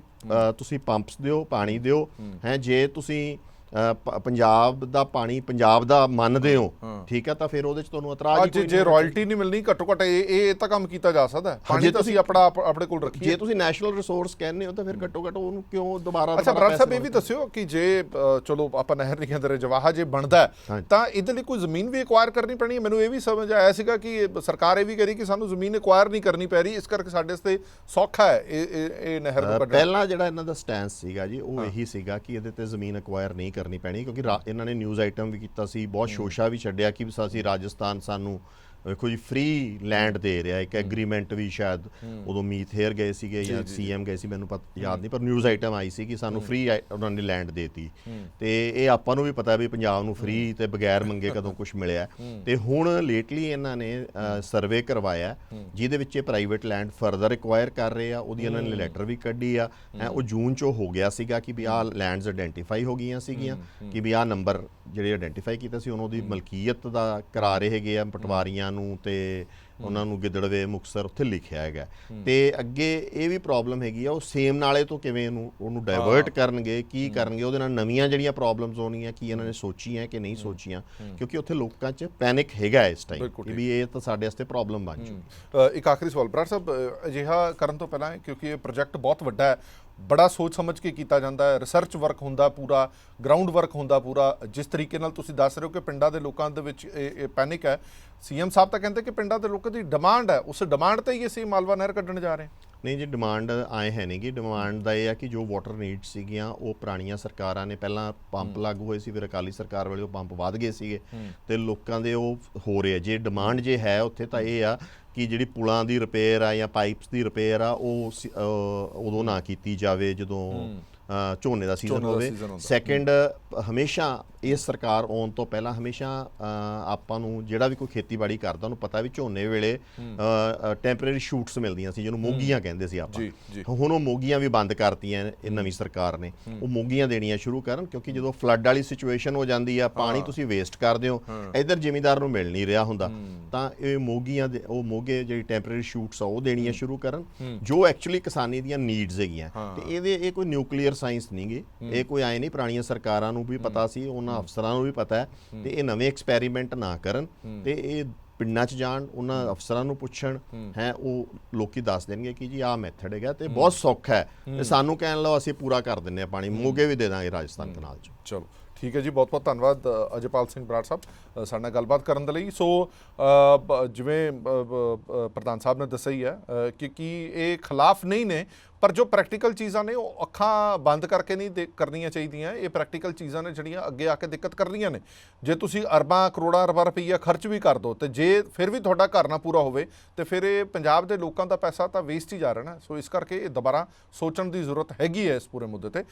ਤੁਸੀਂ ਪੰਪਸ ਦਿਓ ਪਾਣੀ ਦਿਓ। ਹੈ ਜੇ ਤੁਸੀਂ ਅ, ਪੰਜਾਬ ਦਾ ਪਾਣੀ ਪੰਜਾਬ ਦਾ ਮੰਨਦੇ ਹੋ ਠੀਕ ਹੈ ਤਾਂ ਫਿਰ ਉਹਦੇ ਚ ਤੁਹਾਨੂੰ ਇਤਰਾਜ਼ ਹੀ ਅੱਜ ਕੋਈ ਜੇ ਨਹੀਂ ਰਾਇਲਟੀ ਨਹੀਂ ਮਿਲਣੀ ਘੱਟੋ ਘੱਟ ਇਹ ਇਹ ਤਾਂ ਕੰਮ ਕੀਤਾ ਜਾ ਸਕਦਾ ਹੈ। ਪਾਣੀ ਤੁਸੀਂ ਆਪਣਾ ਆਪ- ਆਪਣੇ ਕੋਲ ਰੱਖੀਏ। ਜੇ ਤੁਸੀਂ ਨੈਸ਼ਨਲ ਰਿਸੋਰਸ ਕਹਿੰਦੇ ਹੋ ਤਾਂ ਫਿਰ ਘੱਟੋ ਘੱਟ ਉਹਨੂੰ ਕਿਉਂ ਦੁਬਾਰਾ ਅੱਛਾ ਦੁਬਾਰਾ ਬਰਾੜ ਸਾਹਿਬ ਪੈਸੇ ਇਹ ਵੀ ਦੱਸਿਓ ਕਿ ਜੇ ਅ, ਚਲੋ ਆਪਾਂ ਨਹਿਰ ਨਹੀਂ ਕਹਿੰਦੇ ਰਜਵਾਹਾ ਜੇ ਬਣਦਾ ਹੈ, ਹਾਂਜੀ। ਤਾਂ ਇਹਦੇ ਲਈ ਕੋਈ ਜ਼ਮੀਨ ਵੀ ਐਕਵਾਇਰ ਕਰਨੀ ਪੈਣੀ ਹੈ? ਮੈਨੂੰ ਇਹ ਵੀ ਸਮਝ ਆਇਆ ਸੀਗਾ ਕਿ ਇਹ ਸਰਕਾਰ ਇਹ ਵੀ ਕਰੀ ਕਿ ਸਾਨੂੰ ਜ਼ਮੀਨ ਐਕਵਾਇਰ ਨਹੀਂ ਕਰਨੀ ਪੈ ਰਹੀ ਇਸ ਕਰਕੇ ਸਾਡੇ ਵਾਸਤੇ ਸੌਖਾ ਹੈ ਇਹ ਇਹ ਇਹ ਨਹਿਰ ਨੂੰ ਅ, ਕੱਢਣਾ। ਪਹਿਲਾਂ ਜਿਹੜਾ ਇਹਨਾਂ ਦਾ ਸਟੈਂਸ ਸੀਗਾ ਜੀ ਉਹ ਇਹੀ ਸੀਗਾ ਕਿ ਇਹਦੇ ਤੇ ਜ਼ਮੀਨ ਅਕਵਾਇਰ ਨਹੀਂ ਕਰਨੀ ਪੈਣੀ ਕਿਉਂਕਿ ਰਾ- ਇਹਨਾਂ ਨੇ ਨਿਊਜ਼ ਆਈਟਮ ਵੀ ਕੀਤਾ ਸੀ ਬਹੁਤ ਸ਼ੋਸ਼ਾ ਵੀ ਛੱਡਿਆ ਕਿ ਅਸੀਂ ਰਾਜਸਥਾਨ ਸਾਨੂੰ ਜੀ ਫ੍ਰੀ ਲੈਂਡ ਦੇ ਰਿਹਾ ਇੱਕ ਐਗਰੀਮੈਂਟ ਵੀ ਸ਼ਾਇਦ ਉਦੋਂ ਮੀਤ ਹੇਅਰ ਗਏ ਸੀਗੇ ਜਾਂ ਸੀਐਮ ਗਏ ਸੀ ਮੈਨੂੰ ਪਤਾ ਯਾਦ ਨਹੀਂ ਪਰ ਨਿਊਜ਼ ਆਈਟਮ ਆਈ ਸੀ ਕਿ ਸਾਨੂੰ ਫ੍ਰੀ ਉਹਨਾਂ ਨੇ ਲੈਂਡ ਦੇਤੀ। ਤੇ ਇਹ ਆਪਾਂ ਨੂੰ ਵੀ ਪਤਾ ਵੀ ਪੰਜਾਬ ਨੂੰ ਫ੍ਰੀ ਤੇ ਬਗੈਰ ਮੰਗੇ ਕਦੋਂ ਕੁਝ ਮਿਲਿਆ। ਤੇ ਹੁਣ ਲੇਟਲੀ ਇਹਨਾਂ ਨੇ ਸਰਵੇ ਕਰਵਾਇਆ ਜਿਹਦੇ ਵਿੱਚ ਇਹ ਪ੍ਰਾਈਵੇਟ ਲੈਂਡ ਫਰਦਰ ਐਕਵਾਇਰ ਕਰ ਰਹੇ ਆ ਉਹਦੀ ਇਹਨਾਂ ਨੇ ਲੈਟਰ ਵੀ ਕੱਢੀ ਆ। ਉਹ ਜੂਨ ਚ ਹੋ ਗਿਆ ਸੀਗਾ ਕਿ ਵੀ ਆਹ ਲੈਂਡਸ ਆਇਡੈਂਟੀਫਾਈ ਹੋ ਗਈਆਂ ਸੀਗੀਆਂ ਕਿ ਵੀ ਆਹ ਨੰਬਰ ਜਿਹੜੇ ਆਇਡੈਂਟੀਫਾਈ ਕੀਤਾ ਸੀ ਉਹਨਾਂ ਦੀ ਮਲਕੀਅਤ ਦਾ ਕਰਾ ਰਹੇ ਹੈਗੇ ਆ ਪਟਵਾਰੀਆਂ ਨੂੰ ਤੇ ਉਹਨਾਂ ਨੂੰ ਗਿੱਦੜਵੇ ਮੁਕਸਰ ਉੱਥੇ ਲਿਖਿਆ ਹੈਗਾ। ਤੇ ਅੱਗੇ ਇਹ ਵੀ ਪ੍ਰੋਬਲਮ ਹੈਗੀ ਆ ਉਹ ਸੇਮ ਨਾਲੇ ਤੋਂ ਕਿਵੇਂ ਇਹਨੂੰ ਉਹਨੂੰ ਡਾਇਵਰਟ ਕਰਨਗੇ ਕੀ ਕਰਨਗੇ ਉਹਦੇ ਨਾਲ ਨਵੀਆਂ ਜਿਹੜੀਆਂ ਪ੍ਰੋਬਲਮਸ ਹੋਣੀਆਂ ਕੀ ਇਹਨਾਂ ਨੇ ਸੋਚੀਆਂ ਕਿ ਨਹੀਂ ਸੋਚੀਆਂ ਕਿਉਂਕਿ ਉੱਥੇ ਲੋਕਾਂ 'ਚ ਪੈਨਿਕ ਹੈਗਾ ਇਸ ਟਾਈਮ ਵੀ ਇਹ ਤਾਂ ਸਾਡੇ ਵਾਸਤੇ ਪ੍ਰੋਬਲਮ ਬਣ ਚੁੱਕੀ। ਇੱਕ ਆਖਰੀ ਸਵਾਲ ਬਰਾੜ ਸਾਹਿਬ ਅਜਿਹਾ ਕਰਨ ਤੋਂ ਪਹਿਲਾਂ ਕਿਉਂਕਿ ਇਹ ਪ੍ਰੋਜੈਕਟ ਬਹੁਤ ਵੱਡਾ ਹੈ ਬੜਾ ਸੋਚ ਸਮਝ ਕੇ ਕੀਤਾ ਜਾਂਦਾ ਹੈ ਰਿਸਰਚ ਵਰਕ ਹੁੰਦਾ ਪੂਰਾ ਗਰਾਊਂਡ ਵਰਕ ਹੁੰਦਾ ਪੂਰਾ। ਜਿਸ ਤਰੀਕੇ ਨਾਲ ਤੁਸੀਂ ਦੱਸ ਰਹੇ ਹੋ ਕਿ ਪਿੰਡਾਂ ਦੇ ਲੋਕਾਂ ਦੇ ਵਿੱਚ ਇਹ ਇਹ ਪੈਨਿਕ ਹੈ। ਸੀਐਮ ਸਾਹਿਬ ਤਾਂ ਕਹਿੰਦੇ ਕਿ ਪਿੰਡਾਂ ਦੇ ਲੋਕਾਂ ਦੀ ਡਿਮਾਂਡ ਹੈ, ਉਸ ਡਿਮਾਂਡ ਤੇ ਹੀ ਅਸੀਂ ਮਾਲਵਾ ਨਹਿਰ ਕੱਢਣ ਜਾ ਰਹੇ ਹਾਂ। ਨਹੀਂ ਜੀ ਡਿਮਾਂਡ ਆਏ ਹੈ ਨਹੀਂ ਕਿ ਡਿਮਾਂਡ ਦਾ ਇਹ ਆ ਕਿ ਜੋ ਵਾਟਰ ਨੀਡ ਸੀਗੀਆਂ ਉਹ ਪੁਰਾਣੀਆਂ ਸਰਕਾਰਾਂ ਨੇ ਪਹਿਲਾਂ ਪੰਪ ਲਾਗੂ ਹੋਏ ਸੀ ਫਿਰ ਅਕਾਲੀ ਸਰਕਾਰ ਵੇਲੇ ਉਹ ਪੰਪ ਵਧ ਗਏ ਸੀਗੇ ਤੇ ਲੋਕਾਂ ਦੇ ਉਹ ਹੋ ਰਹੇ ਜੇ ਡਿਮਾਂਡ ਜੇ ਹੈ ਉੱਥੇ ਤਾਂ ਇਹ ਆ ਕਿ ਜਿਹੜੀ ਪੁਲਾਂ ਦੀ ਰਿਪੇਅਰ ਆ ਜਾਂ ਪਾਈਪਸ ਦੀ ਰਿਪੇਅਰ ਆ ਉਹ ਉਦੋਂ ਨਾ ਕੀਤੀ ਜਾਵੇ ਜਦੋਂ ਝੋਨੇ ਦਾ ਸੀਜ਼ਨ ਹੋਵੇ। ਸੈਕੰਡ ਹਮੇਸ਼ਾ ਇਹ ਸਰਕਾਰ ਆਉਣ ਤੋਂ ਪਹਿਲਾਂ ਹਮੇਸ਼ਾ ਆਪਾਂ ਨੂੰ ਜਿਹੜਾ ਵੀ ਕੋਈ ਖੇਤੀਬਾੜੀ ਕਰਦਾ ਉਹਨੂੰ ਪਤਾ ਵੀ ਝੋਨੇ ਵੇਲੇ ਟੈਂਪਰੇਰੀ ਸ਼ੂਟਸ ਮਿਲਦੀਆਂ ਸੀ ਜਿਹਨੂੰ ਮੋਗੀਆਂ ਕਹਿੰਦੇ ਸੀ ਆਪਾਂ। ਹੁਣ ਉਹ ਮੋਗੀਆਂ ਵੀ ਬੰਦ ਕਰਤੀਆਂ ਇਹ ਨਵੀਂ ਸਰਕਾਰ ਨੇ। ਉਹ ਮੋਗੀਆਂ ਦੇਣੀਆਂ ਸ਼ੁਰੂ ਕਰਨ ਕਿਉਂਕਿ ਜਦੋਂ ਫਲੱਡ ਵਾਲੀ ਸਿਚੁਏਸ਼ਨ ਹੋ ਜਾਂਦੀ ਆ ਪਾਣੀ ਤੁਸੀਂ ਵੇਸਟ ਕਰਦੇ ਹੋ ਇਧਰ ਜ਼ਿਮੀਂਦਾਰ ਨੂੰ ਮਿਲ ਨਹੀਂ ਰਿਹਾ ਹੁੰਦਾ। ਤਾਂ ਇਹ ਮੋਗੀਆਂ ਦੇ ਉਹ ਮੋਗੇ ਜਿਹੜੀ ਟੈਂਪਰੇਰੀ ਸ਼ੂਟਸ ਆ ਉਹ ਦੇਣੀਆਂ ਸ਼ੁਰੂ ਕਰਨ ਜੋ ਐਕਚੁਅਲੀ ਕਿਸਾਨੀ ਦੀਆਂ ਨੀਡਸ ਹੈਗੀਆਂ। ਤੇ ਇਹਦੇ ਇਹ ਕੋਈ ਨਿਊਕਲੀਅਰ ਸਾਇੰਸ ਨਹੀਂਗੇ। ਇਹ ਕੋਈ ਆਏ ਨਹੀਂ ਪੁਰਾਣੀਆਂ ਸਰਕਾਰਾਂ ਨੂੰ ਵੀ ਪਤਾ ਸੀ ਉਹਨਾਂ ਅਫਸਰਾਂ ਨੂੰ ਵੀ ਪਤਾ ਹੈ ਤੇ ਇਹ ਨਵੇਂ ਐਕਸਪੈਰੀਮੈਂਟ ਨਾ ਕਰਨ ਤੇ ਇਹ ਪਿੰਡਾਂ 'ਚ ਜਾਣ ਉਹਨਾਂ ਅਫਸਰਾਂ ਨੂੰ ਪੁੱਛਣ ਹੈ। ਉਹ ਲੋਕੀ ਦੱਸ ਦੇਣਗੇ ਕਿ ਜੀ ਆਹ ਮੈਥਡ ਹੈਗਾ ਤੇ ਬਹੁਤ ਸੌਖਾ ਹੈ। ਤੇ ਸਾਨੂੰ ਕਹਿਣ ਲਓ ਅਸੀਂ ਪੂਰਾ ਕਰ ਦਿੰਨੇ ਆ ਪਾਣੀ ਮੋਗੇ ਵੀ ਦੇ ਦਾਂਗੇ ਰਾਜਸਥਾਨ ਕਨਾਲ 'ਚ। ਚਲੋ। ਠੀਕ ਹੈ ਜੀ ਬਹੁਤ ਬਹੁਤ ਧੰਨਵਾਦ ਅਜੇਪਾਲ ਸਿੰਘ ਬਰਾੜ ਸਾਹਿਬ ਸਾਡੇ ਨਾਲ ਗੱਲਬਾਤ ਕਰਨ ਦੇ ਲਈ। ਸੋ ਜਿਵੇਂ ਪ੍ਰਧਾਨ ਸਾਹਿਬ ਨੇ ਦੱਸਿਆ ਹੀ ਹੈ ਅ, ਕਿ ਇਹ ਖਿਲਾਫ ਨਹੀਂ ਨੇ ਪਰ ਜੋ ਪ੍ਰੈਕਟੀਕਲ ਚੀਜ਼ਾਂ ਨੇ ਉਹ ਅੱਖਾਂ ਬੰਦ ਕਰਕੇ ਨਹੀਂ ਦੇ- ਕਰਨੀਆਂ ਚਾਹੀਦੀਆਂ। ਇਹ ਪ੍ਰੈਕਟੀਕਲ ਚੀਜ਼ਾਂ ਨੇ ਜਿਹੜੀਆਂ ਅੱਗੇ ਆ ਕੇ ਦਿੱਕਤ ਕਰਨੀਆਂ ਨੇ। ਜੇ ਤੁਸੀਂ ਅਰਬਾਂ ਕਰੋੜਾਂ ਅਰਬਾਂ ਰੁਪਈਆ ਖਰਚ ਵੀ ਕਰ ਦੋ ਤੇ ਜੇ ਫਿਰ ਵੀ ਤੁਹਾਡਾ ਘਰ ਨਾ ਪੂਰਾ ਹੋਵੇ ਤੇ ਫਿਰ ਇਹ ਪੰਜਾਬ ਦੇ ਲੋਕਾਂ ਦਾ ਪੈਸਾ ਤਾਂ ਵੇਸਟ ਹੀ ਜਾ ਰਿਹਾ ਨਾ ਸੋ ਇਸ ਕਰਕੇ ਇਹ ਦੁਬਾਰਾ ਸੋਚਣ ਦੀ ਜ਼ਰੂਰਤ ਹੈਗੀ ਹੈ ਇਸ ਪੂਰੇ ਮੁੱਦੇ ਤੇ।